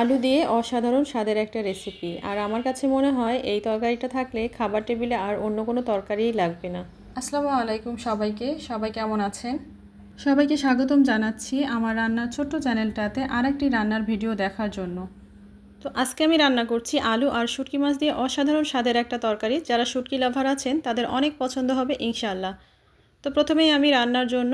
আলু দিয়ে অসাধারণ স্বাদের একটা রেসিপি আর আমার কাছে মনে হয় এই তরকারিটা থাকলে খাবার টেবিলে আর অন্য কোনো তরকারিই লাগবে না। আসসালামু আলাইকুম সবাইকে। সবাই কেমন আছেন? সবাইকে স্বাগতম জানাচ্ছি আমার রান্নার ছোট্ট চ্যানেলটাতে আরেকটি রান্নার ভিডিও দেখার জন্য। তো আজকে আমি রান্না করছি আলু আর শুটকি মাছ দিয়ে অসাধারণ স্বাদের একটা তরকারি। যারা শুটকি লাভার আছেন তাদের অনেক পছন্দ হবে ইনশাল্লাহ তো প্রথমেই আমি রান্নার জন্য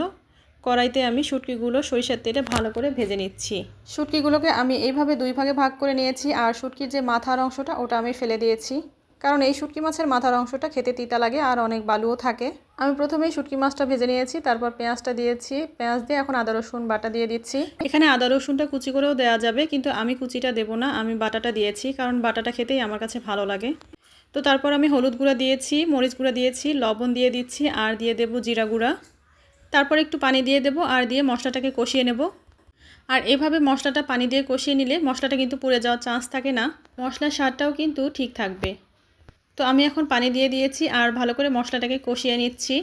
কড়াইতে আমি শুটকিগুলো সরিষার তেলে ভালো করে ভেজে নিচ্ছি। শুটকিগুলোকে আমি এইভাবে দুই ভাগে ভাগ করে নিয়েছি আর শুটকির যে মাথার অংশটা ওটা আমি ফেলে দিয়েছি। কারণ এই শুটকি মাছের মাথার অংশটা খেতে তিতা লাগে আর অনেক বালুও থাকে। আমি প্রথমেই শুটকি মাছটা ভেজে নিয়েছি তারপর পেঁয়াজটা দিয়েছি। পেঁয়াজ দিয়ে এখন আদা রসুন বাটা দিয়ে দিচ্ছি। এখানে আদা রসুনটা কুচি করেও দেওয়া যাবে কিন্তু আমি কুচিটা দেবো না আমি বাটাটা দিয়েছি কারণ বাটাটা খেতেই আমার কাছে ভালো লাগে। তো তারপর আমি হলুদ গুঁড়া দিয়েছি মরিচ গুঁড়া দিয়েছি লবণ দিয়ে দিচ্ছি আর দিয়ে দেবো জিরা গুঁড়া। তারপর একটু পানি দিয়ে দেবো আর দিয়ে মশলাটাকে কষিয়ে নেব। আর এভাবে মশলাটা পানি দিয়ে কষিয়ে নিলে মশলাটা কিন্তু পুড়ে যাওয়ার চান্স থাকে না। মশলার স্বাদটাও কিন্তু ঠিক থাকবে। তো আমি এখন পানি দিয়ে দিয়েছি আর ভালো করে মশলাটাকে কষিয়ে নিচ্ছি।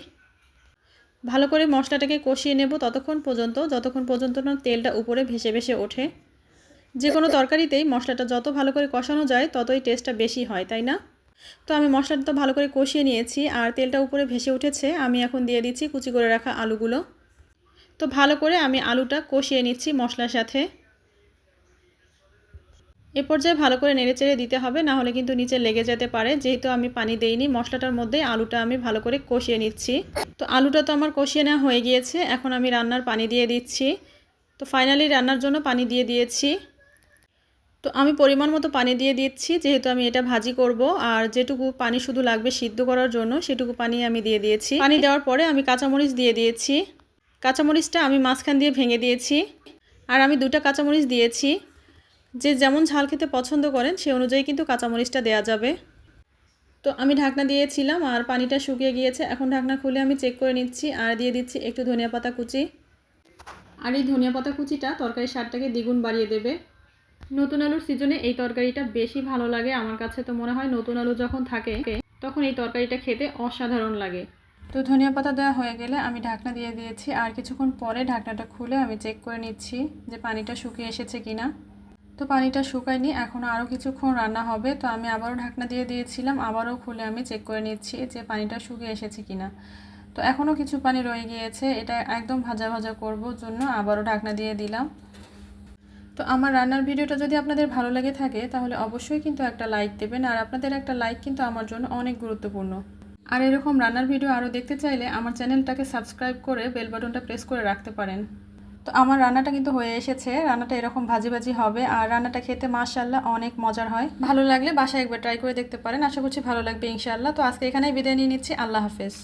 ভালো করে মশলাটাকে কষিয়ে নেব ততক্ষণ পর্যন্ত, যতক্ষণ পর্যন্ত না তেলটা উপরে ভেসে ভেসে ওঠে। যে কোনো তরকারিতেই মশলাটা যত ভালো করে কষানো যায়, ততই টেস্টটা বেশি হয়, তাই না? তো আমি মশলাটা তো ভালো করে কষিয়ে নিয়েছি আর তেলটা উপরে ভেসে উঠেছে। আমি এখন দিয়ে দিচ্ছি কুচি করে রাখা আলুগুলো। তো ভালো করে আমি আলুটা কষিয়ে নিচ্ছি মশলার সাথে। এ পর্যায়ে ভালো করে নেড়েচেড়ে দিতে হবে, না হলে কিন্তু নিচে লেগে যেতে পারে। যেহেতু আমি পানি দেইনি, মশলাটার মধ্যে আলুটা আমি ভালো করে কষিয়ে নিচ্ছি। তো আলুটা তো আমার কষিয়ে নেওয়া হয়ে গিয়েছে, এখন আমি রান্নার পানি দিয়ে দিচ্ছি। তো ফাইনালি রান্নার জন্য পানি দিয়ে দিয়েছি। তো আমি পরিমাণ মতো পানি দিয়ে দিচ্ছি, যেহেতু আমি এটা ভাজি করব। আর যেটুকু পানি শুধু লাগবে সিদ্ধ করার জন্য, সেটুকু পানি আমি দিয়ে দিয়েছি। পানি দেওয়ার পরে আমি কাঁচামরিচ দিয়ে দিয়েছি। কাঁচামরিচটা আমি মাঝখান দিয়ে ভেঙে দিয়েছি। আর আমি দুটা কাঁচামরিচ দিয়েছি। যে যেমন ঝাল খেতে পছন্দ করেন, সে অনুযায়ী কিন্তু কাঁচামরিচটা দেওয়া যাবে। তো আমি ঢাকনা দিয়েছিলাম, আর পানিটা শুকিয়ে গিয়েছে। এখন ঢাকনা খুলে আমি চেক করে নিচ্ছি, আর দিয়ে দিচ্ছি একটু ধনিয়া পাতা কুচি। আর এই ধনিয়া পাতা কুচিটা তরকারির স্বাদটাকে দ্বিগুণ বাড়িয়ে দেবে। নতুন আলুর সিজনে এই তরকারিটা বেশি ভালো লাগে আমার কাছে তো মনে হয় নতুন আলু যখন থাকে, তখন এই তরকারিটা খেতে অসাধারণ লাগে। তো ধনিয়া পাতা দেওয়া হয়ে গেলে আমি ঢাকনা দিয়ে দিয়েছি, আর কিছুক্ষণ পরে ঢাকনাটা খুলে আমি চেক করে নিচ্ছি যে পানিটা শুকিয়ে এসেছে কিনা। তো পানিটা শুকায়নি এখনও আরও কিছুক্ষণ রান্না হবে, তো আমি আবারও ঢাকনা দিয়ে দিয়েছিলাম, আবারও খুলে আমি চেক করে নিচ্ছি যে পানিটা শুকিয়ে এসেছে কিনা। তো এখনও কিছু পানি রয়ে গিয়েছে, এটা একদম ভাজা ভাজা করব জন্য আবারও ঢাকনা দিয়ে দিলাম। তো আমার রান্নার ভিডিওটা যদি আপনাদের ভালো লাগে থাকে, তাহলে অবশ্যই কিন্তু একটা লাইক দেবেন, আর আপনাদের একটা লাইক কিন্তু আমার জন্য অনেক গুরুত্বপূর্ণ। আর এরকম রান্নার ভিডিও আরও দেখতে চাইলে আমার চ্যানেলটাকে সাবস্ক্রাইব করে বেল বাটনটা প্রেস করে রাখতে পারেন। তো আমার রান্নাটা কিন্তু হয়ে এসেছে, রান্নাটা এরকম ভাজি ভাজি হবে, আর রান্নাটা খেতে মাশাল্লাহ অনেক মজার হয়। ভালো লাগলে বাসায় একবার ট্রাই করে দেখতে পারেন, আশা করছি ভালো লাগবে ইনশাআল্লাহ। তো আজকে এখানেই বিদায় নিয়ে নিচ্ছি, আল্লাহ হাফেজ।